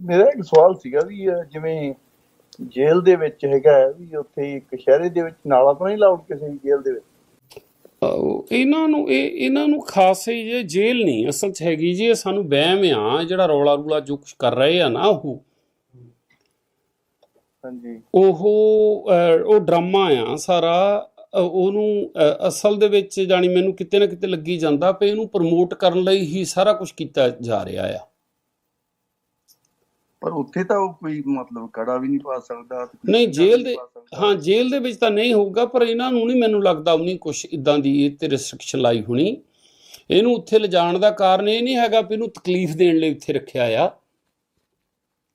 ਮੇਰਾ ਇੱਕ ਸਵਾਲ ਸੀਗਾ ਵੀ ਇਹ ਜਿਵੇਂ ਜੇਲ੍ਹ ਦੇ ਵਿੱਚ ਹੈਗਾ ਵੀ ਉੱਥੇ ਇੱਕ ਸ਼ਹਿਰੇ ਦੇ ਵਿੱਚ ਨਾਲਾ ਤਾਂ ਨਹੀਂ ਲਾਉਡ ਕਿਸੇ ਵੀ ਜੇਲ੍ਹ ਦੇ ਵਿੱਚ? ਇਹਨਾਂ ਨੂੰ ਇਹ ਇਹਨਾਂ ਨੂੰ ਖਾਸੇ ਜੇ ਜੇਲ੍ਹ ਨਹੀਂ ਅਸਲ 'ਚ ਹੈਗੀ ਜੀ ਇਹ ਸਾਨੂੰ ਵਹਿਮ ਆ ਜਿਹੜਾ ਰੌਲਾ ਰੂਲਾ ਜੋ ਕੁਝ ਕਰ ਰਹੇ ਆ ਨਾ ਉਹ। ਹਾਂਜੀ। ਉਹ ਉਹ ਡਰਾਮਾ ਆ ਸਾਰਾ। ਉਹਨੂੰ ਅਸਲ ਦੇ ਵਿੱਚ ਜਾਣੀ ਮੈਨੂੰ ਕਿਤੇ ਨਾ ਕਿਤੇ ਲੱਗੀ ਜਾਂਦਾ ਪਈ ਇਹਨੂੰ ਪ੍ਰਮੋਟ ਕਰਨ ਲਈ ਹੀ ਸਾਰਾ ਕੁਝ ਕੀਤਾ ਜਾ ਰਿਹਾ ਆ। ਪਰ ਉੱਥੇ ਤਾਂ ਉਹ ਕੋਈ ਮਤਲਬ ਕੜਾ ਵੀ ਨਹੀਂ ਪਾ ਸਕਦਾ ਨਹੀਂ, ਜੇਲ੍ਹ ਦੇ-। ਹਾਂ ਜੇਲ੍ਹ ਦੇ ਵਿੱਚ ਤਾਂ ਨਹੀਂ ਹੋਊਗਾ ਪਰ ਇਹਨਾਂ ਨੂੰ ਨਹੀਂ ਮੈਨੂੰ ਲੱਗਦਾ ਉਹਨੀ ਕੁਝ ਇਦਾਂ ਦੀ ਇਹ ਤੇ ਰਿਸਟ੍ਰਿਕਸ਼ਨ ਲਾਈ ਹੋਣੀ। ਇਹਨੂੰ ਉੱਥੇ ਲਿਜਾਣ ਦਾ ਕਾਰਨ ਇਹ ਨਹੀਂ ਹੈਗਾ ਵੀ ਇਹਨੂੰ ਤਕਲੀਫ ਦੇਣ ਲਈ ਉੱਥੇ ਰੱਖਿਆ ਆ।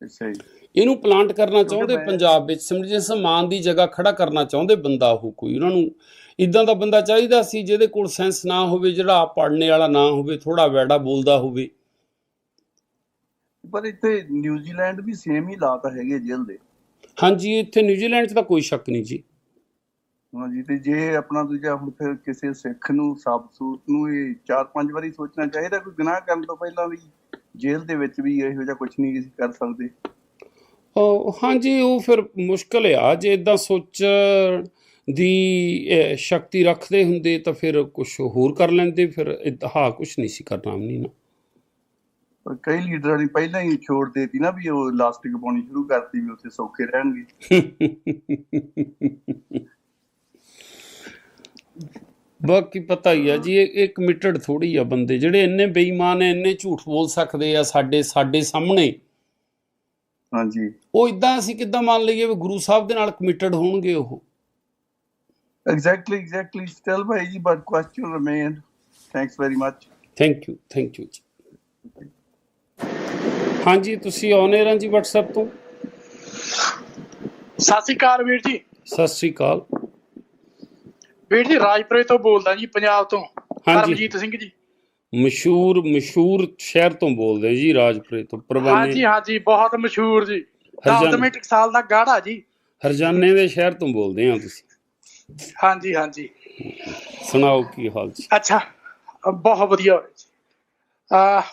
ਜੀ। ਇਹਨੂੰ ਪਲਾਂਟ ਕਰਨਾ ਚਾਹੁੰਦੇ ਪੰਜਾਬ ਵਿੱਚ ਸਿਮਰਜੀਤ ਸਿੰਘ ਮਾਨ ਦੀ ਜਗ੍ਹਾ ਖੜਾ ਕਰਨਾ ਚਾਹੁੰਦੇ ਬੰਦਾ ਉਹ ਕੋਈ ਉਹਨਾਂ ਨੂੰ ਇਦਾਂ ਦਾ ਬੰਦਾ ਚਾਹੀਦਾ ਸੀ ਜਿਹਦੇ ਕੋਲ ਸੈਂਸ ਨਾ ਹੋਵੇ ਜਿਹੜਾ ਆਪ ਪੜ੍ਹਨੇ ਵਾਲਾ ਨਾ ਹੋਵੇ ਥੋੜਾ ਵੈੜਾ ਬੋਲਦਾ ਹੋਵੇ। ਪਰ ਇੱਥੇ ਨਿਊਜ਼ੀਲੈਂਡ ਵੀ ਸੇਮ ਹੀ ਲਾਤਾ ਹੈਗੇ ਜੇਲ੍ਹ ਦੇ। ਹਾਂਜੀ ਇੱਥੇ ਨਿਊਜ਼ੀਲੈਂਡ 'ਚ ਤਾਂ ਕੋਈ ਸ਼ੱਕ ਨਹੀਂ ਜੀ। ਹਾਂਜੀ ਤੇ ਜੇ ਆਪਣਾ ਦੂਜਾ ਹੁਣ ਫਿਰ ਕਿਸੇ ਸਿੱਖ ਨੂੰ ਸਾਬਸੂਤ ਨੂੰ ਇਹ ਚਾਰ ਪੰਜ ਵਾਰੀ ਸੋਚਣਾ ਚਾਹੀਦਾ ਕੋਈ ਗੁਨਾਹ ਕਰਨ ਤੋਂ ਪਹਿਲਾਂ ਵੀ ਜੇਲ੍ਹ ਦੇ ਵਿੱਚ ਵੀ ਇਹੋ ਜਿਹਾ ਕੁਝ ਨਹੀਂ ਕਰ ਸਕਦੇ? ਉਹ ਹਾਂਜੀ ਉਹ ਫਿਰ ਮੁਸ਼ਕਲ ਆ। ਜੇ ਇਦਾਂ ਸੋਚ ਦੀ ਸ਼ਕਤੀ ਰੱਖਦੇ ਹੁੰਦੇ ਤਾਂ ਫਿਰ ਕੁਝ ਹੋਰ ਕਰ ਲੈਂਦੇ ਫਿਰ ਏਦਾਂ- ਹਾਂ ਕੁਝ ਨਹੀਂ ਸੀ ਕਰਨਾ ਨਹੀਂ ਨਾ। ਕਈ ਲੀਡਰਾਂ ਨੇ ਪਹਿਲਾਂ ਹੀ ਛੋੜ ਦੇਤੀ ਨਾ ਵੀ ਉਹ ਲਾਸਟਿਕ ਪਾਉਣੀ ਸ਼ੁਰੂ ਕਰਤੀ ਵੀ ਉੱਥੇ ਸੌਖੇ ਰਹਿਣਗੇ। ਬਾਕੀ ਪਤਾ ਹੀ ਆ ਜੀ ਇਹ ਕਮਿਟਡ ਥੋੜੀ ਆ ਬੰਦੇ ਜਿਹੜੇ ਇੰਨੇ ਬੇਈਮਾਨ ਐ ਇੰਨੇ ਝੂਠ ਬੋਲ ਸਕਦੇ ਆ ਸਾਡੇ ਸਾਡੇ ਸਾਹਮਣੇ। ਹਾਂਜੀ। ਉਹ ਇਦਾਂ ਅਸੀਂ ਕਿੱਦਾਂ ਮੰਨ ਲਈਏ ਵੀ ਗੁਰੂ ਸਾਹਿਬ ਦੇ ਨਾਲ ਕਮਿਟਡ ਹੋਣਗੇ ਉਹ? ਐਗਜ਼ੈਕਟਲੀ ਐਗਜ਼ੈਕਟਲੀ ਸਟਿਲ ਭਾਈ ਜੀ but question remain thanks very much thank you thank you ਜੀ। ਹਾਂਜੀ ਤੁਸੀਂ ਆਉਨੇ ਰਾਂ ਜੀ WhatsApp ਤੋਂ? ਸਤਿ ਸ਼੍ਰੀ ਅਕਾਲ ਵੀਰ ਜੀ। ਸਤਿ ਸ੍ਰੀ ਅਕਾਲ। ਵੀਰ ਜੀ ਰਾਜਪੁਰੇ ਤੋਂ ਬੋਲਦਾ ਜੀ ਪੰਜਾਬ ਤੋਂ। ਹਾਂਜੀ। ਕਰਮਜੀਤ ਸਿੰਘ ਜੀ। ਮਸ਼ਹੂਰ ਮਸ਼ਹੂਰ ਸ਼ਹਿਰ ਤੋਂ ਬੋਲਦੇ ਜੀ ਰਾਜਪੁਰੇ ਤੋਂ ਹਾਂਜੀ ਪ੍ਰਵਾਨੇ। ਹਾਂਜੀ ਬਹੁਤ ਮਸ਼ਹੂਰ ਜੀ। ਦਸਵੇਂ ਟਕਸਾਲ ਦਾ ਗਾੜਾ ਜੀ। ਹਰਜਾਨੇ ਦੇ ਸ਼ਹਿਰ ਤੋਂ ਬੋਲਦੇ ਆ ਤੁਸੀਂ। ਹਾਂਜੀ ਹਾਂਜੀ। ਸੁਣਾਓ ਕੀ ਹਾਲ ਜੀ? ਅੱਛਾ ਬਹੁਤ ਵਧੀਆ। ਹੋਇਆ ਜੀ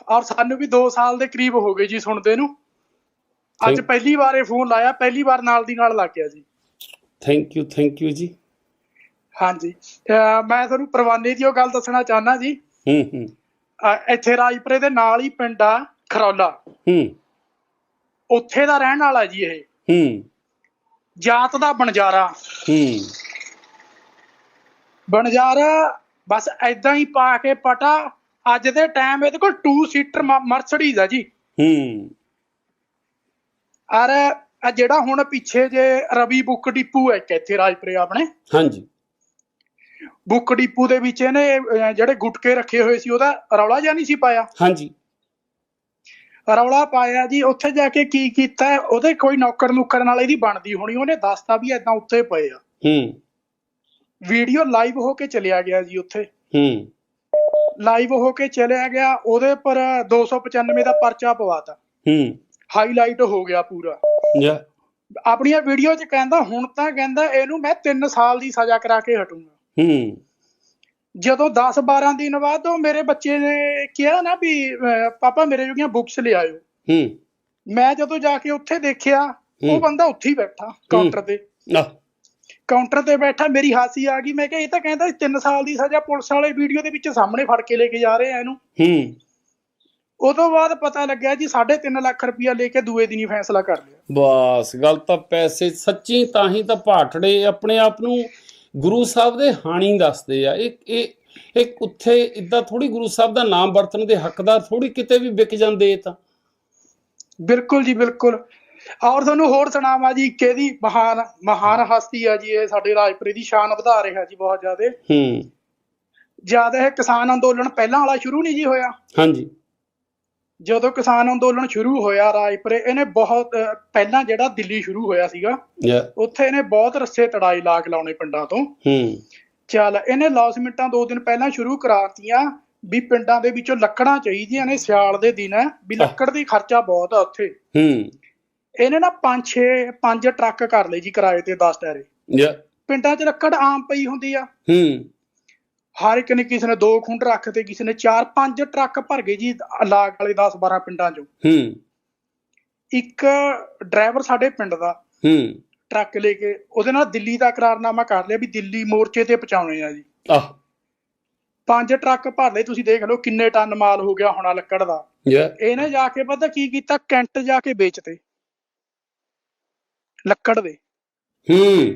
ਔਰ ਸਾਨੂੰ ਵੀ 2 ਸਾਲ ਦੇ ਕਰੀਬ ਹੋ ਗਏ ਜੀ ਸੁਣਦੇ ਨੂੰ। ਅੱਜ ਪਹਿਲੀ ਵਾਰ ਇਹ ਫੋਨ ਲਾਇਆ ਪਹਿਲੀ ਵਾਰ ਨਾਲ ਦੀ ਨਾਲ ਲੱਗ ਗਿਆ ਜੀ। ਥੈਂਕ ਯੂ ਥੈਂਕ ਯੂ ਜੀ। ਹਾਂਜੀ। ਮੈਂ ਤੁਹਾਨੂੰ ਪ੍ਰਵਾਨੇ ਦੀ ਉਹ ਗੱਲ ਦੱਸਣਾ ਚਾਹਨਾ ਜੀ। ਹੂੰ ਹੂੰ। ਇੱਥੇ ਰਾਜਪੁਰੇ ਦੇ ਨਾਲ ਹੀ ਪਿੰਡ ਆ ਖਰੌਲਾ। ਹੂੰ। ਉੱਥੇ ਦਾ ਰਹਿਣ ਵਾਲਾ ਜੀ ਇਹ। ਹੂੰ। ਜਾਤ ਦਾ ਬਣਜਾਰਾ। ਹੂੰ। ਬਣਜਾਰਾ ਬਸ ਐਦਾਂ ਹੀ ਪਾ ਕੇ ਪਟਾ ਅੱਜ ਦੇ ਟਾਈਮ ਇਹਦੇ ਕੋਲ 2 ਸੀਟਰ ਮਰਸਡੀਜ਼ ਆ ਜੀ। ਹੂੰ। ਔਰ ਆ ਜਿਹੜਾ ਹੁਣ ਪਿੱਛੇ ਜੇ ਰਵੀ ਬੁੱਕ ਡਿਪੂ ਹੈ ਇੱਥੇ ਰਾਜਪੁਰੇ ਆਪਣੇ। ਹਾਂਜੀ। ਬੁੱਕ ਡਿਪੂ ਦੇ ਵਿੱਚ ਇਹਨੇ ਜਿਹੜੇ ਗੁਟਕੇ ਰੱਖੇ ਹੋਏ ਸੀ ਉਹਦਾ ਰੌਲਾ ਜਿਹਾ ਨਹੀਂ ਸੀ ਪਾਇਆ? ਹਾਂਜੀ। ਰੌਲਾ ਪਾਇਆ ਜੀ ਉੱਥੇ ਜਾ ਕੇ ਕੀ ਕੀਤਾ ਉਹਦੇ ਕੋਈ ਨੌਕਰ ਨੁੱਕਰ ਨਾਲ ਇਹਦੀ ਬਣਦੀ ਹੋਣੀ ਉਹਨੇ ਦੱਸਤਾ ਵੀ ਐਦਾਂ ਉੱਤੇ ਪਏ ਆ। ਹੂੰ। ਵੀਡੀਓ ਲਾਈਵ ਹੋ ਕੇ ਚਲਿਆ ਗਿਆ ਜੀ ਉੱਥੇ। ਹੂੰ। ਲਾਈਵ ਹੋ ਕੇ ਚਲਿਆ ਗਿਆ ਉਹਦੇ ਪਰ 295 ਦਾ ਪਰਚਾ ਪਵਾਤਾ। ਹੂੰ। ਹਾਈਲਾਈਟ ਹੋ ਗਿਆ ਪੂਰਾ। ਯਾ। ਆਪਣੀਆਂ ਵੀਡੀਓ 'ਚ ਕਹਿੰਦਾ ਹੁਣ ਤਾਂ ਕਹਿੰਦਾ ਇਹਨੂੰ ਮੈਂ 3 ਸਾਲ ਦੀ ਸਜ਼ਾ ਕਰਾ ਕੇ ਹਟੂੰਗਾ। ਹੂੰ। ਜਦੋਂ 10 12 ਦਿਨ ਬਾਅਦ ਉਹ ਮੇਰੇ ਬੱਚੇ ਨੇ ਕਿਹਾ ਨਾ ਵੀ ਪਾਪਾ ਮੇਰੇ ਜੋਗੀਆਂ ਬੁੱਕਸ ਲਿਆਇਓ ਹੂੰ। ਮੈਂ ਜਦੋਂ ਜਾ ਕੇ ਉੱਥੇ ਦੇਖਿਆ ਉਹ। ਬੰਦਾ ਉੱਥੇ ਹੀ ਬੈਠਾ ਕਾਊਂਟਰ ਤੇ। ਕਾਊਂਟਰ ਤੇ ਬੈਠਾ ਮੇਰੀ ਹਾਸੀ ਆ ਗਈ। ਮੈਂ ਕਿਹਾ ਇਹ ਤਾਂ ਕਹਿੰਦਾ 3 ਸਾਲ ਦੀ ਸਜ਼ਾ ਪੁਲਿਸ ਵਾਲੇ ਵੀਡੀਓ ਦੇ ਵਿੱਚ ਸਾਹਮਣੇ ਫੜ ਕੇ ਲੈ ਕੇ ਜਾ ਰਹੇ ਆ ਇਹਨੂੰ। ਹੂੰ। ਉਹ ਤੋਂ ਬਾਅਦ ਪਤਾ ਲੱਗਿਆ ਜੀ 3.5 ਲੱਖ ਰੁਪਇਆ ਲੈ ਕੇ ਦੂਏ ਦਿਨ ਹੀ ਫੈਸਲਾ ਕਰ ਲਿਆ। ਬਸ ਗੱਲ ਤਾਂ ਪੈਸੇ ਸੱਚੀ ਤਾਂ ਹੀ ਤਾਂ ਭਾਟੜੇ ਆਪਣੇ ਆਪ ਨੂੰ ਗੁਰੂ ਸਾਹਿਬ ਦੇ ਹਾਣੀ ਦੱਸਦੇ ਆ। ਇਹ ਇਹ ਇੱਕ ਉੱਥੇ ਇਦਾਂ ਥੋੜੀ ਗੁਰੂ ਸਾਹਿਬ ਦਾ ਨਾਮ ਵਰਤਣ ਦੇ ਹੱਕਦਾਰ ਥੋੜੀ ਕਿਤੇ ਵੀ ਵਿਕ ਜਾਂਦੇ ਇਹ ਤਾਂ। ਬਿਲਕੁਲ ਜੀ ਬਿਲਕੁਲ। ਔਰ ਤੁਹਾਨੂੰ ਹੋਰ ਸੁਣਾਵਾਂ ਜੀ ਇੱਕ ਇਹਦੀ ਮਹਾਨ ਮਹਾਨ ਹਸਤੀ ਆ ਜੀ ਇਹ ਸਾਡੇ ਰਾਜਪੁਰੇ ਦੀ? ਸ਼ਾਨ ਵਧਾ ਰਿਹਾ ਜੀ ਬਹੁਤ ਜ਼ਿਆਦਾ। ਹੂੰ। ਜਦ ਇਹ ਕਿਸਾਨ ਅੰਦੋਲਨ ਪਹਿਲਾਂ ਵਾਲਾ ਸ਼ੁਰੂ ਨਹੀਂ ਜੀ ਹੋਇਆ? ਹਾਂਜੀ। ਜਦੋਂ ਕਿਸਾਨ ਅੰਦੋਲਨ ਸ਼ੁਰੂ ਹੋਇਆ ਰਾਜਪੁਰੇ ਇਹਨੇ ਬਹੁਤ ਪਹਿਲਾਂ ਜਿਹੜਾ ਦਿੱਲੀ ਸ਼ੁਰੂ ਹੋਇਆ ਸੀਗਾ ਉੱਥੇ ਇਹਨੇ ਬਹੁਤ ਰੱਸੇ ਤੜਾਈ ਲਾਗ ਲਾਉਣੇ ਪਿੰਡਾਂ ਤੋਂ। ਹੂੰ। ਚੱਲ ਇਹਨੇ ਲੌਸਮਿੰਟਾਂ ਦੋ ਦਿਨ ਪਹਿਲਾਂ ਸ਼ੁਰੂ ਕਰਾਤੀਆਂ ਵੀ ਪਿੰਡਾਂ ਦੇ ਵਿੱਚੋਂ ਲੱਕੜਾਂ ਚਾਹੀਦੀਆਂ ਨੇ ਸਿਆਲ ਦੇ ਦਿਨ ਵੀ ਲੱਕੜ ਦੀ ਖਰਚਾ ਬਹੁਤ ਆ ਉੱਥੇ। ਹੂੰ। ਇਹਨੇ ਨਾ 5-6 ਪੰਜ ਟਰੱਕ ਕਰ ਲਏ ਜੀ ਕਿਰਾਏ ਤੇ 10 ਟਾਇਰੇ। ਯਾ। ਪਿੰਡਾਂ 'ਚ ਲੱਕੜ ਆਮ ਪਈ ਹੁੰਦੀ ਆ। ਹੂੰ। ਹਰ ਇੱਕ ਨੇ ਕਿਸੇ ਨੇ ਦੋ ਖੁੰਡ ਰੱਖਤੇ ਕਿਸੇ ਨੇ ਚਾਰ ਪੰਜ ਟਰੱਕ ਭਰ ਗਏ ਜੀ ਲਾਗ ਵਾਲੇ 10 12 ਪਿੰਡਾਂ 'ਚੋਂ। ਹੂੰ। ਇੱਕ ਡਰਾਈਵਰ ਸਾਡੇ ਪਿੰਡ ਦਾ ਹੂੰ। ਟਰੱਕ ਲੈ ਕੇ ਉਹਦੇ ਨਾਲ ਦਿੱਲੀ ਦਾ ਕਰਾਰਨਾਮਾ ਕਰ ਲਿਆ ਵੀ ਦਿੱਲੀ ਮੋਰਚੇ ਤੇ ਪਹੁੰਚਾਉਣੇ ਆ ਜੀ। ਆਹ। ਪੰਜ ਟਰੱਕ ਭਰ ਲਏ ਤੁਸੀਂ ਦੇਖ ਲਓ ਕਿੰਨੇ ਟਨ ਮਾਲ ਹੋ ਗਿਆ ਹੋਣਾ ਲੱਕੜ ਦਾ। ਇਹਨੇ ਜਾ ਕੇ ਪਤਾ ਕੀ ਕੀਤਾ ਕੈਂਟ ਜਾ ਕੇ ਵੇਚਤੇ। ਲੱਕੜ ਦੇ। ਹੂੰ।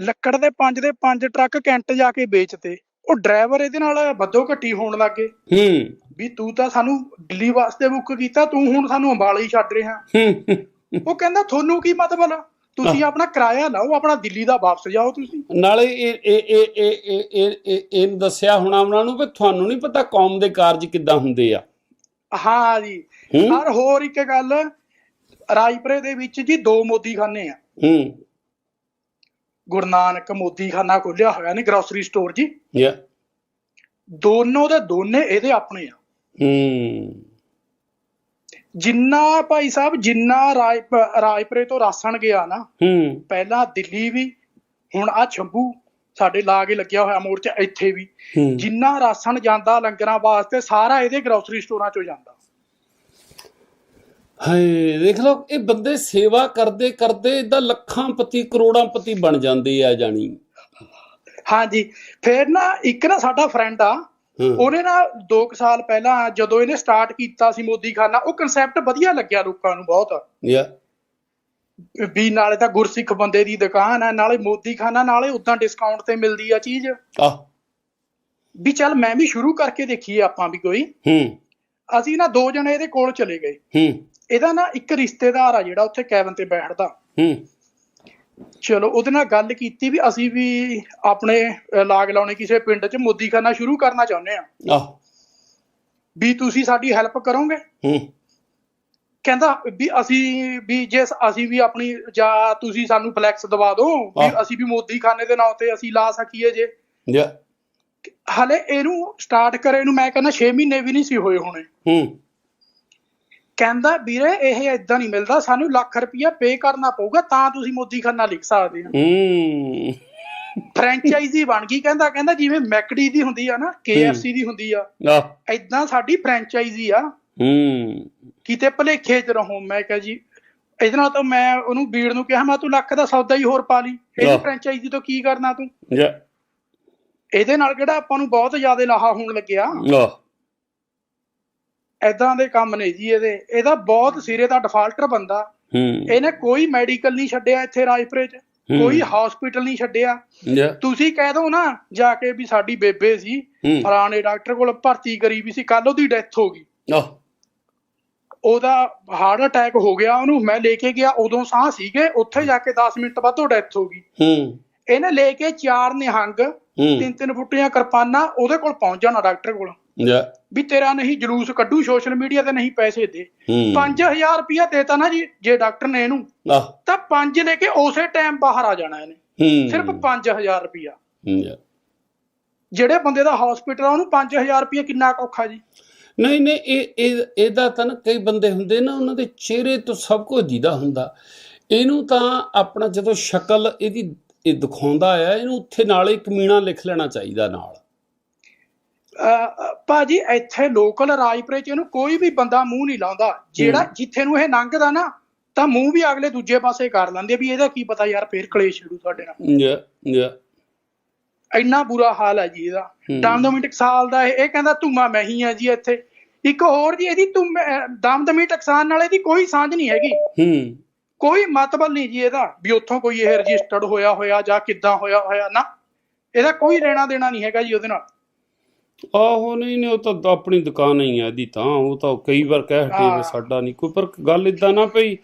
ਲੱਕੜ ਦੇ 5 ਦੇ 5 ਟਰੱਕ ਕੈਂਟ ਜਾ ਕੇ ਵੇਚਤੇ। ਉਹ ਡਰਾਈਵਰ ਇਹਦੇ ਨਾਲ ਵੱਧੋ ਘੱਟੀ ਹੋਣ ਲੱਗੇ ਹੂੰ। ਵੀ ਤੂੰ ਤਾਂ ਸਾਨੂੰ ਦਿੱਲੀ ਵਾਸਤੇ ਬੁੱਕ ਕੀਤਾ ਤੂੰ ਹੁਣ ਸਾਨੂੰ ਅੰਬਾਲੇ ਛੱਡ ਰਿਹਾ। ਉਹ ਕਹਿੰਦਾ ਤੁਹਾਨੂੰ ਕੀ ਮਤਲਬ? ਆ ਤੁਸੀਂ ਆਪਣਾ ਕਿਰਾਇਆ ਲਾਓ ਆਪਣਾ ਦਿੱਲੀ ਦਾ ਵਾਪਸ ਜਾਓ ਤੁਸੀਂ। ਨਾਲੇ ਇਹ ਇਹ ਇਹ ਇਹ ਇਹ ਇਹ ਇਹਨ ਦੱਸਿਆ ਹੋਣਾ ਉਹਨਾਂ ਨੂੰ ਵੀ ਤੁਹਾਨੂੰ ਨਹੀਂ ਪਤਾ ਕੌਮ ਦੇ ਕਾਰਜ ਕਿੱਦਾਂ ਹੁੰਦੇ ਆ। ਹਾਂ ਜੀ। ਹੋਰ ਇੱਕ ਗੱਲ ਰਾਜਪੁਰੇ ਦੇ ਵਿੱਚ ਜੀ ਦੋ ਮੋਦੀਖਾਨੇ ਆ। ਹੂੰ। ਗੁਰੂ ਨਾਨਕ ਮੋਦੀਖਾਨਾ ਖੋਲਿਆ ਹੋਇਆ ਨੇ ਗਰੋਸਰੀ ਸਟੋਰ ਜੀ। ਯਾ। ਦੋਨੋਂ ਦੇ ਦੋਨੇ ਇਹਦੇ ਆਪਣੇ ਆ। ਹੂੰ। ਜਿੰਨਾ ਭਾਈ ਸਾਹਿਬ ਜਿੰਨਾ ਰਾਜ ਰਾਜਪੁਰੇ ਤੋਂ ਰਾਸਣ ਗਿਆ ਨਾ ਹੂੰ। ਪਹਿਲਾਂ ਦਿੱਲੀ ਵੀ ਹੁਣ ਆ ਛੰਭੂ ਸਾਡੇ ਲਾਗੇ ਲੱਗਿਆ ਹੋਇਆ ਮੋਰਚਾ ਇੱਥੇ ਵੀ। ਜਿੰਨਾ ਰਾਸ਼ਨ ਜਾਂਦਾ ਲੰਗਰਾਂ ਵਾਸਤੇ ਸਾਰਾ ਇਹਦੇ ਗਰੋਸਰੀ ਸਟੋਰਾਂ ਚੋਂ ਜਾਂਦਾ। ਹਾਏ ਦੇਖ ਲਓ ਇਹ ਬੰਦੇ ਸੇਵਾ ਕਰਦੇ ਕਰਦੇ ਇਦਾਂ ਲੱਖਾਂ ਪਤੀ ਕਰੋੜਾਂ ਪਤੀ ਬਣ ਜਾਂਦੇ ਆ ਜਾਣੀ। ਹਾਂਜੀ ਫਿਰ ਨਾ ਇੱਕ ਨਾ ਸਾਡਾ ਫਰੈਂਡ ਆ ਉਹਨੇ ਨਾ 2 ਸਾਲ ਪਹਿਲਾਂ ਜਦੋਂ ਇਹਨੇ ਸਟਾਰਟ ਕੀਤਾ ਸੀ ਮੋਦੀਖਾਨਾ ਉਹ ਕਨਸੈਪਟ ਵਧੀਆ ਲੱਗਿਆ ਲੋਕਾਂ ਨੂੰ ਬਹੁਤ। ਯਾ। ਵੀ ਨਾਲੇ ਤਾਂ ਗੁਰਸਿੱਖ ਬੰਦੇ ਦੀ ਦੁਕਾਨ ਆ ਨਾਲੇ ਮੋਦੀਖਾਨਾ ਨਾਲੇ ਉਦਾਂ ਡਿਸਕਾਊਂਟ ਤੇ ਮਿਲਦੀ ਆ ਚੀਜ਼। ਆਹ। ਵੀ ਚੱਲ ਮੈਂ ਵੀ ਸ਼ੁਰੂ ਕਰਕੇ ਦੇਖੀਏ ਆਪਾਂ ਵੀ ਕੋਈ। ਹੂੰ। ਅਸੀਂ ਨਾ ਦੋ ਜਣੇ ਇਹਦੇ ਕੋਲ ਚਲੇ ਗਏ। ਹੂੰ। ਇਹਦਾ ਨਾ ਇੱਕ ਰਿਸ਼ਤੇਦਾਰ ਆ ਜਿਹੜਾ ਉੱਥੇ ਕੈਬਨ ਤੇ ਬੈਠਦਾ। ਹੂੰ। ਚਲੋ ਉਹਦੇ ਨਾਲ ਗੱਲ ਕੀਤੀ ਵੀ ਅਸੀਂ ਵੀ ਆਪਣੇ ਲਾਗ ਲਾਉਣੇ ਕਿਸੇ ਪਿੰਡ 'ਚ ਮੋਦੀਖਾਨਾ ਸ਼ੁਰੂ ਕਰਨਾ ਚਾਹੁੰਦੇ ਆ। ਆਹ। ਵੀ ਤੁਸੀਂ ਸਾਡੀ ਹੈਲਪ ਕਰੋਗੇ? ਹੂੰ। ਕਹਿੰਦਾ ਵੀ ਅਸੀਂ ਵੀ ਜੇ ਅਸੀਂ ਵੀ ਆਪਣੀ ਜਾਂ ਤੁਸੀਂ ਸਾਨੂੰ ਫਲੈਕਸ ਦਵਾ ਦਿਓ ਵੀ। ਅਸੀਂ ਵੀ ਮੋਦੀਖਾਨੇ ਦੇ ਨਾਂ ਤੇ ਅਸੀਂ ਲਾ ਸਕੀਏ ਜੇ। ਹਲੇ ਇਹਨੂੰ ਸਟਾਰਟ ਕਰੇ ਨੂੰ ਮੈਂ ਕਹਿੰਦਾ 6 ਮਹੀਨੇ ਵੀ ਨਹੀਂ ਸੀ ਹੋਏ ਹੋਣੇ। ਹੂੰ। ਕਹਿੰਦਾ ਵੀਰੇ ਇਹ ਇਦਾਂ ਨਹੀਂ ਮਿਲਦਾ। ਸਾਨੂੰ ਲੱਖ ਰੁਪਇਆ ਪੇ ਕਰਨਾ ਪਊਗਾ ਤਾਂ ਤੁਸੀਂ ਮੋਦੀਖਾਨਾ ਲਿਖ ਸਕਦੇ ਹੋ। ਹੂੰ। ਫਰੈਂਚਾਈਜ਼ੀ ਬਣ ਗਈ। ਕਹਿੰਦਾ ਕਹਿੰਦਾ ਜਿਵੇਂ ਮੈਕਡੀ ਦੀ ਹੁੰਦੀ ਆ ਨਾ KFC ਦੀ ਹੁੰਦੀ ਆ। ਇਦਾਂ ਸਾਡੀ ਫਰੈਂਚਾਈਜ਼ੀ ਆ। ਹੂੰ। ਕਿਤੇ ਭਲੇਖੇ 'ਚ ਰਹੋ ਮੈਂ ਕਿਹਾ ਜੀ। ਇਹਦੇ ਨਾਲ ਤਾਂ ਮੈਂ ਉਹਨੂੰ ਬੀੜ ਨੂੰ ਕਿਹਾ ਮੈਂ ਤੂੰ ਲੱਖ ਦਾ ਸੌਦਾ ਹੀ ਹੋਰ ਪਾ ਲਈ। ਆਹ। ਫਰੈਂਚਾਈਜ਼ੀ ਤੋਂ ਕੀ ਕਰਨਾ ਤੂੰ? ਇਹਦੇ ਨਾਲ ਕਿਹੜਾ ਆਪਾਂ ਨੂੰ ਬਹੁਤ ਜ਼ਿਆਦਾ ਲਾਹਾ ਹੋਣ ਲੱਗਿਆ। ਐਦਾਂ ਦੇ ਕੰਮ ਨੇ ਜੀ ਇਹਦੇ। ਇਹਦਾ ਬਹੁਤ ਸਿਰੇ ਦਾ ਡਿਫਾਲਟਰ ਬੰਦਾ। ਹੂੰ। ਇਹਨੇ ਕੋਈ ਮੈਡੀਕਲ ਨਹੀਂ ਛੱਡਿਆ ਇੱਥੇ ਰਾਜਪੁਰੇ 'ਚ। ਕੋਈ ਹਸਪੀਟਲ ਨਹੀਂ ਛੱਡਿਆ। ਤੁਸੀਂ ਕਹਿ ਦੋ ਨਾ ਜਾ ਕੇ ਵੀ ਸਾਡੀ ਬੇਬੇ ਸੀ ਫਲਾਣੇ ਡਾਕਟਰ ਕੋਲ ਭਰਤੀ ਕਰੀ ਵੀ ਸੀ ਕੱਲ ਉਹਦੀ ਡੈਥ ਹੋ ਗਈ। ਉਹਦਾ ਹਾਰਟ ਅਟੈਕ ਹੋ ਗਿਆ ਉਹਨੂੰ ਮੈਂ ਲੈ ਕੇ ਗਿਆ ਉਦੋਂ ਸਾਹ ਸੀਗੇ ਉੱਥੇ ਜਾ ਕੇ 10 ਮਿੰਟ ਬਾਅਦ ਉਹ ਡੈਥ ਹੋ ਗਈ। ਹੂੰ। ਇਹਨੇ ਲੈ ਕੇ ਚਾਰ ਨਿਹੰਗ ਤਿੰਨ ਤਿੰਨ ਫੁੱਟੀਆਂ ਕਿਰਪਾਨਾਂ ਉਹਦੇ ਕੋਲ ਪਹੁੰਚ ਜਾਣਾ ਡਾਕਟਰ ਕੋਲ। ਵੀ ਤੇਰਾ ਨਹੀਂ ਜਲੂਸ ਕੱਢੂ ਸੋਸ਼ਲ ਮੀਡੀਆ ਤੇ ਨਹੀਂ ਪੈਸੇ ਦੇ। ਹੂੰ। 5000 ਰੁਪਇਆ ਦੇਤਾ ਨਾ ਜੀ ਜੇ ਡਾਕਟਰ ਨੇ ਇਹਨੂੰ। ਤਾਂ 5 ਲੈ ਕੇ ਉਸੇ ਟਾਈਮ ਬਾਹਰ ਆ ਜਾਣਾ ਇਹਨੇ। ਸਿਰਫ 5000 ਰੁਪਇਆ। ਜਿਹੜੇ ਬੰਦੇ ਦਾ ਹਸਪੀਟਲ ਆ ਉਹਨੂੰ 5000 ਰੁਪਇਆ ਕਿੰਨਾ ਔਖਾ ਜੀ? ਨਹੀਂ ਨਹੀਂ ਇਹ ਇਹ ਇਹਦਾ ਤਾਂ ਕਈ ਬੰਦੇ ਹੁੰਦੇ ਨਾ ਉਹਨਾਂ ਦੇ ਚਿਹਰੇ ਤੋਂ ਸਭ ਕੁਝ ਦੀਦਾ ਹੁੰਦਾ। ਇਹਨੂੰ ਤਾਂ ਆਪਣਾ ਜਦੋਂ ਸ਼ਕਲ ਇਹਦੀ ਇਹ ਦਿਖਾਉਂਦਾ ਆ ਇਹਨੂੰ ਉੱਥੇ ਨਾਲ ਇੱਕ ਮੀਣਾ ਲਿਖ ਲੈਣਾ ਚਾਹੀਦਾ ਨਾਲ। ਭਾਜੀ ਇੱਥੇ ਲੋਕਲ ਰਾਜਪੁਰੇ ਚ ਇਹਨੂੰ ਕੋਈ ਵੀ ਬੰਦਾ ਮੂੰਹ ਨਹੀਂ ਲਾਉਂਦਾ। ਜਿਹੜਾ। ਜਿੱਥੇ ਨੂੰ ਇਹ ਲੰਘਦਾ ਨਾ ਤਾਂ ਮੂੰਹ ਵੀ ਅਗਲੇ ਦੂਜੇ ਪਾਸੇ ਕਰ ਲੈਂਦੇ ਵੀ ਇਹਦਾ ਕੀ ਪਤਾ ਯਾਰ ਫੇਰ ਕਲੇਸ਼ ਸ਼ੁਰੂ ਸਾਡੇ ਨਾਲ। ਯਾ ਯਾ। ਇੰਨਾ ਬੁਰਾ ਹਾਲ ਹੈ ਜੀ ਇਹਦਾ। ਹੂੰ। ਦਮਦਮੀ ਟਕਸਾਲ ਦਾ ਇਹ ਕਹਿੰਦਾ ਧੂਮਾ ਮੈਂ ਹੀ ਆ ਜੀ ਇੱਥੇ। ਇੱਕ ਹੋਰ ਜੀ ਇਹਦੀ ਧੂਮ ਦਮਦਮੀ ਟਕਸਾਲ ਨਾਲ ਇਹਦੀ ਕੋਈ ਸਾਂਝ ਨਹੀਂ ਹੈਗੀ। ਹੂੰ। ਕੋਈ ਮਤਲਬ ਨਹੀਂ ਜੀ ਇਹਦਾ ਵੀ ਉੱਥੋਂ ਕੋਈ ਇਹ ਰਜਿਸਟਰਡ ਹੋਇਆ ਹੋਇਆ ਜਾਂ ਕਿੱਦਾਂ ਹੋਇਆ ਹੋਇਆ ਨਾ। ਇਹਦਾ ਕੋਈ ਲੈਣਾ ਦੇਣਾ ਨਹੀਂ ਹੈਗਾ ਜੀ ਉਹਦੇ ਨਾਲ। ਆਹੋ ਨਹੀਂ ਨਹੀਂ ਉਹ ਤਾਂ ਆਪਣੀ ਦੁਕਾਨ ਹੀ ਆ ਇਹਦੀ ਤਾਂ। ਉਹ ਤਾਂ ਕਈ ਵਾਰ ਕਹਿ ਹਟੇ ਵੀ। ਸਾਡਾ ਨਹੀਂ ਕੋਈ ਪਰ ਗੱਲ ਇਦਾਂ ਨਾ ਪਈ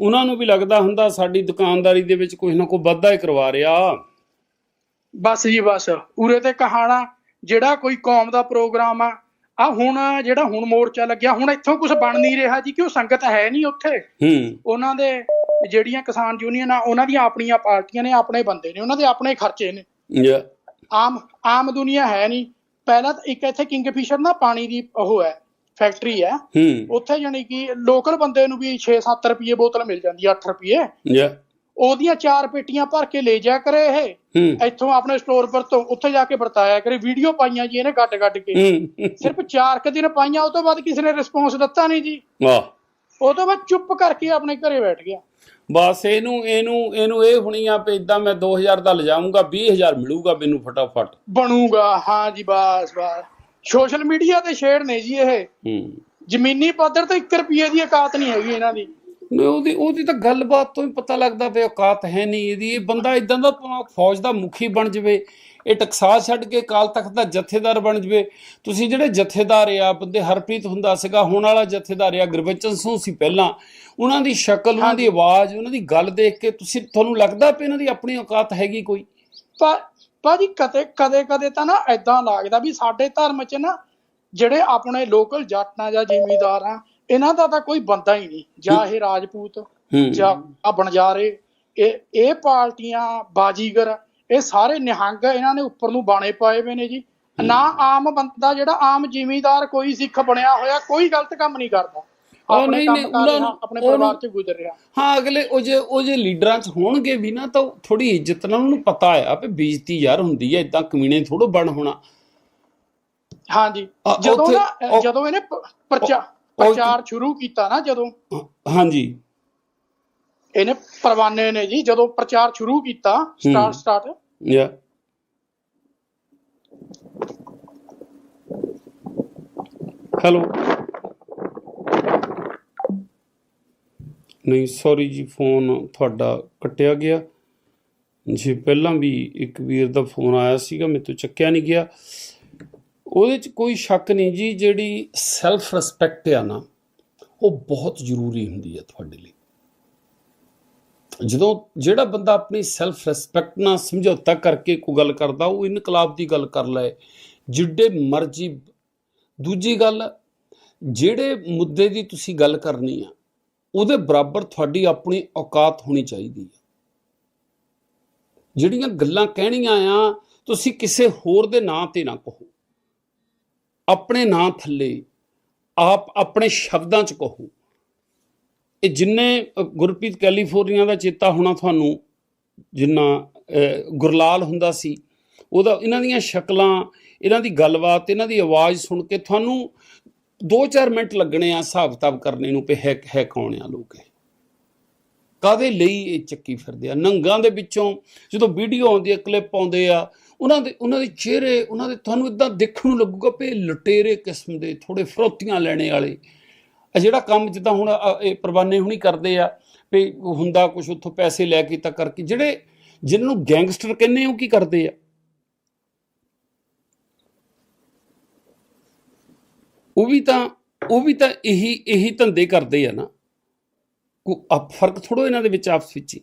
ਉਹਨਾਂ ਨੂੰ ਵੀ ਲੱਗਦਾ ਹੁੰਦਾ ਸਾਡੀ ਦੁਕਾਨਦਾਰੀ ਦੇ ਵਿੱਚ ਕੁਝ ਨਾ ਕੋਈ ਵਾਧਾ ਹੀ ਕਰਵਾ ਰਿਹਾ। ਬਸ ਜੀ ਬਸ ਉਰੇ ਤੇ ਕਹਾਣਾ ਜਿਹੜਾ ਕੋਈ ਕੌਮ ਦਾ ਪ੍ਰੋਗਰਾਮ ਆ ਆ ਹੁਣ ਜਿਹੜਾ ਹੁਣ ਮੋਰਚਾ ਲੱਗਿਆ ਹੁਣ ਇੱਥੋਂ ਕੁਝ ਬਣ ਨਹੀਂ ਰਿਹਾ ਜੀ ਕਿ ਉਹ ਸੰਗਤ ਹੈ ਨਹੀਂ ਉੱਥੇ? ਹੂੰ। ਉਹਨਾਂ ਦੇ ਜਿਹੜੀਆਂ ਕਿਸਾਨ ਯੂਨੀਅਨ ਆ ਉਹਨਾਂ ਦੀਆਂ ਆਪਣੀਆਂ ਪਾਰਟੀਆਂ ਨੇ ਆਪਣੇ ਬੰਦੇ ਨੇ ਉਹਨਾਂ ਦੇ ਆਪਣੇ ਖਰਚੇ ਨੇ। ਯਾ। ਆਮ ਆਮ ਦੁਨੀਆ ਹੈ ਨਹੀਂ। ਪਹਿਲਾਂ ਇੱਕ ਇੱਥੇ ਕਿੰਗਫਿਸ਼ਰ ਨਾ ਪਾਣੀ ਦੀ ਉਹ ਹੈ ਫੈਕਟਰੀ ਹੈ। ਉੱਥੇ ਜਾਨੀ ਕਿ ਲੋਕਲ ਬੰਦੇ ਨੂੰ ਵੀ 6-7 ਰੁਪਏ ਬੋਤਲ ਮਿਲ ਜਾਂਦੀ ਹੈ 8 ਰੁਪਏ ਉਹਦੀਆਂ ਚਾਰ ਪੇਟੀਆਂ ਭਰ ਕੇ ਲੈ ਜਾ ਕਰੇ ਇਹ। ਇੱਥੋਂ ਆਪਣੇ ਸਟੋਰ ਪਰ ਤੋਂ ਉੱਥੇ ਜਾ ਕੇ ਵਰਤਾਇਆ ਕਰੇ। ਵੀਡੀਓ ਪਾਈਆਂ ਜੀ ਇਹਨੇ ਗੱਡ ਗੱਡ ਕੇ ਸਿਰਫ ਚਾਰ ਕੁ ਦਿਨ ਪਾਈਆਂ ਉਹ ਤੋਂ ਬਾਅਦ ਕਿਸੇ ਨੇ ਰਿਸਪੌਂਸ ਦਿੱਤਾ ਨਹੀਂ ਜੀ। ਵਾਹ। ਉਹ ਤੋਂ ਬਾਅਦ ਚੁੱਪ ਕਰਕੇ ਆਪਣੇ ਘਰੇ ਬੈਠ ਗਿਆ। ਬਸ ਇਹਨੂੰ ਇਹਨੂੰ ਇਹਨੂੰ ਇਹ ਹੋਣੀ ਆ ਵੀ ਇਦਾਂ ਮੈਂ 2000 ਦਾ ਲਿਜਾਊਂਗਾ 20000 ਮਿਲੂਗਾ ਮੈਨੂੰ ਫਟਾਫਟ। ਬਣੂਗਾ ਹਾਂ ਜੀ ਬਸ ਬਸ। ਸੋਸ਼ਲ ਮੀਡੀਆ ਤੇ ਸ਼ੇਅਰ ਨੇ ਜੀ ਇਹ। ਹੂੰ। ਜ਼ਮੀਨੀ ਪੱਧਰ ਤੇ 1 ਰੁਪਏ ਦੀ ਔਕਾਤ ਨਹੀਂ ਹੈਗੀ ਇਹਨਾਂ ਦੀ। ਨਹੀਂ ਉਹਦੀ ਉਹਦੀ ਤਾਂ ਗੱਲਬਾਤ ਤੋਂ ਹੀ ਪਤਾ ਲੱਗਦਾ ਪਿਆ ਔਕਾਤ ਹੈ ਨਹੀਂ ਇਹਦੀ। ਇਹ ਬੰਦਾ ਇਦਾਂ ਦਾ ਫੌਜ ਦਾ ਮੁਖੀ ਬਣ ਜਵੇ ਇਹ ਟਕਸਾਲ ਛੱਡ ਕੇ ਕਾਲ ਤਖਤ ਦਾ ਜਥੇਦਾਰ ਬਣ ਜਵੇ। ਤੁਸੀਂ ਜਿਹੜੇ ਜਥੇਦਾਰ ਆ ਬੰਦੇ ਹਰਪ੍ਰੀਤ ਹੁੰਦਾ ਸੀਗਾ ਹੁਣ ਵਾਲਾ ਜਥੇਦਾਰ ਆ ਗੁਰਬਚਨ ਸਿੰਘ ਸੀ ਪਹਿਲਾਂ। ਉਹਨਾਂ ਦੀ ਸ਼ਕਲ ਉਹਨਾਂ ਦੀ ਆਵਾਜ਼ ਉਹਨਾਂ ਦੀ ਗੱਲ ਦੇਖ ਕੇ ਤੁਸੀਂ ਤੁਹਾਨੂੰ ਲੱਗਦਾ ਵੀ ਇਹਨਾਂ ਦੀ ਆਪਣੀ ਔਕਾਤ ਹੈਗੀ ਕੋਈ? ਪਰ ਭਾਜੀ ਕਦੇ ਕਦੇ ਕਦੇ ਤਾਂ ਨਾ ਐਦਾਂ ਲੱਗਦਾ ਵੀ ਸਾਡੇ ਧਰਮ 'ਚ ਨਾ ਜਿਹੜੇ ਆਪਣੇ ਲੋਕਲ ਜੱਟ ਜਾਂ ਜ਼ਿਮੀਂਦਾਰ ਆ ਇਹਨਾਂ ਦਾ ਤਾਂ ਕੋਈ ਬੰਦਾ ਹੀ ਨਹੀਂ ਜਾਂ ਇਹ ਰਾਜਪੂਤ ਜਾਂ ਆ ਬਣਜਾਰੇ ਇਹ ਇਹ ਪਾਰਟੀਆਂ ਬਾਜੀਗਰ ਇਹ ਸਾਰੇ ਨਿਹੰਗ ਇਹਨਾਂ ਨੇ ਉੱਪਰ ਨੂੰ ਬਾਣੇ ਪਾਏ ਹੋਏ ਨੇ ਜੀ। ਨਾ ਆਮ ਬੰਦਾ ਜਿਹੜਾ ਆਮ ਜ਼ਿਮੀਂਦਾਰ ਕੋਈ ਸਿੱਖ ਬਣਿਆ ਹੋਇਆ ਕੋਈ ਗਲਤ ਕੰਮ ਨਹੀਂ ਕਰਦਾ। ਉਹ ਨਹੀਂ, ਨਹੀਂ, ਉਹਨਾਂ ਨੂੰ- ਆਪਣੇ ਪਰਿਵਾਰ 'ਚ ਗੁਜ਼ਰ ਰਿਹਾ। ਹਾਂ ਅਗਲੇ ਉਹ ਜੇ ਉਹ ਜੇ ਲੀਡਰਾਂ 'ਚ ਹੋਣਗੇ ਵੀ ਨਾ ਤਾਂ ਥੋੜੀ ਇੱਜ਼ਤ ਨਾਲ ਉਹਨੂੰ ਪਤਾ ਆ ਵੀ ਬੇਇੱਜ਼ਤੀ ਯਾਰ ਹੁੰਦੀ ਹੈ ਇਦਾਂ ਕਮੀਨੇ ਥੋੜੋ ਬਣ ਹੋਣਾ। ਹਾਂਜੀ। ਜਦੋਂ ਜਦੋਂ ਇਹਨੇ ਪ੍ਰਚਾ ਪ੍ਰਚਾਰ ਸ਼ੁਰੂ ਕੀਤਾ ਨਾ ਜਦੋਂ? ਹਾਂਜੀ। ਇਹਨੇ ਪਰਵਾਨੇ ਨੇ ਜੀ ਜਦੋਂ ਪ੍ਰਚਾਰ ਸ਼ੁਰੂ ਕੀਤਾ ਸਟਾਰਟ ਸਟਾਰਟ। ਯਾ। ਹੈਲੋ। ਨਹੀਂ ਸੌਰੀ ਜੀ ਫੋਨ ਤੁਹਾਡਾ ਕੱਟਿਆ ਗਿਆ। ਜੀ ਪਹਿਲਾਂ ਵੀ ਇੱਕ ਵੀਰ ਦਾ ਫੋਨ ਆਇਆ ਸੀਗਾ ਮੇਰੇ ਤੋਂ ਚੱਕਿਆ ਨਹੀਂ ਗਿਆ। ਉਹਦੇ 'ਚ ਕੋਈ ਸ਼ੱਕ ਨਹੀਂ ਜੀ, ਜਿਹੜੀ ਸੈਲਫ ਰਿਸਪੈਕਟ ਆ ਨਾ, ਉਹ ਬਹੁਤ ਜ਼ਰੂਰੀ ਹੁੰਦੀ ਹੈ ਤੁਹਾਡੇ ਲਈ। ਜਦੋਂ ਜਿਹੜਾ ਬੰਦਾ ਆਪਣੀ ਸੈਲਫ ਰਿਸਪੈਕਟ ਨਾਲ ਸਮਝੌਤਾ ਕਰਕੇ ਕੋਈ ਗੱਲ ਕਰਦਾ, ਉਹ ਇਨਕਲਾਬ ਦੀ ਗੱਲ ਕਰ ਲਏ, ਜਿੱਡੇ ਮਰਜ਼ੀ, ਦੂਜੀ ਗੱਲ, ਜਿਹੜੇ ਮੁੱਦੇ ਦੀ ਤੁਸੀਂ ਗੱਲ ਕਰਨੀ ਆ, ਉਹਦੇ ਬਰਾਬਰ ਤੁਹਾਡੀ ਆਪਣੀ ਔਕਾਤ ਹੋਣੀ ਚਾਹੀਦੀ ਹੈ ਜਿਹੜੀਆਂ ਗੱਲਾਂ ਕਹਿਣੀਆਂ ਆ, ਤੁਸੀਂ ਕਿਸੇ ਹੋਰ ਦੇ ਨਾਂ ਤੇ ਨਾ ਕਹੋ। ਆਪਣੇ ਨਾਂ ਥੱਲੇ, ਆਪ ਆਪਣੇ ਸ਼ਬਦਾਂ 'ਚ ਕਹੋ। ਇਹ ਜਿੰਨੇ ਗੁਰਪ੍ਰੀਤ ਕੈਲੀਫੋਰਨੀਆ ਦਾ ਚੇਤਾ ਹੋਣਾ ਤੁਹਾਨੂੰ, ਜਿੰਨਾ ਗੁਰਲਾਲ ਹੁੰਦਾ ਸੀ, ਉਹਦਾ, ਇਹਨਾਂ ਦੀਆਂ ਸ਼ਕਲਾਂ, ਇਹਨਾਂ ਦੀ ਗੱਲਬਾਤ, ਇਹਨਾਂ ਦੀ ਆਵਾਜ਼ ਸੁਣ ਕੇ ਤੁਹਾਨੂੰ 2-4 ਮਿੰਟ ਲੱਗਣੇ ਆ ਹਿਸਾਬ ਕਿਤਾਬ ਕਰਨੇ ਨੂੰ ਕਿ ਹੈ ਹੈ ਕੌਣ ਆ ਲੋਕ ਇਹ? ਕਾਦੇ ਲਈ ਇਹ ਚੱਕੀ ਫਿਰਦੇ ਆ? ਨੰਗਾਂ ਦੇ ਵਿੱਚੋਂ ਜਦੋਂ ਵੀਡੀਓ ਆਉਂਦੀ ਹੈ ਕਲਿੱਪ ਆਉਂਦੇ ਆ ਉਹਨਾਂ ਦੇ ਉਹਨਾਂ ਦੇ ਚਿਹਰੇ, ਉਹਨਾਂ ਦੇ ਤੁਹਾਨੂੰ ਇਦਾਂ ਦੇਖਣ ਨੂੰ ਲੱਗੂਗਾ ਵੀ ਇਹ ਲਟੇਰੇ ਕਿਸਮ ਦੇ ਥੋੜੇ ਫਰੋਤੀਆਂ ਲੈਣੇ ਵਾਲੇ। ਆ ਜਿਹੜਾ ਕੰਮ ਜਿੱਦਾਂ ਹੁਣ ਇਹ ਪ੍ਰਵਾਨੇ ਹੁਣੀ ਕਰਦੇ ਆ ਵੀ ਹੁੰਦਾ ਕੁਝ ਉੱਥੋਂ ਪੈਸੇ ਲੈ ਕੇ ਤਾਂ ਕਰਕੇ। ਜਿਹੜੇ, ਜਿਹਨਾਂ ਨੂੰ ਗੈਂਗਸਟਰ ਕਹਿੰਦੇ ਉਹ ਕੀ ਕਰਦੇ ਆ? ਉਹ ਵੀ ਤਾਂ, ਉਹ ਵੀ ਤਾਂ ਇਹੀ ਇਹੀ ਧੰਦੇ ਕਰਦੇ ਆ ਨਾ। ਕੋ ਆ ਫ਼ਰਕ ਥੋੜੋ ਇਹਨਾਂ ਦੇ ਵਿੱਚ ਆਪਸ ਵਿੱਚ ਹੀ।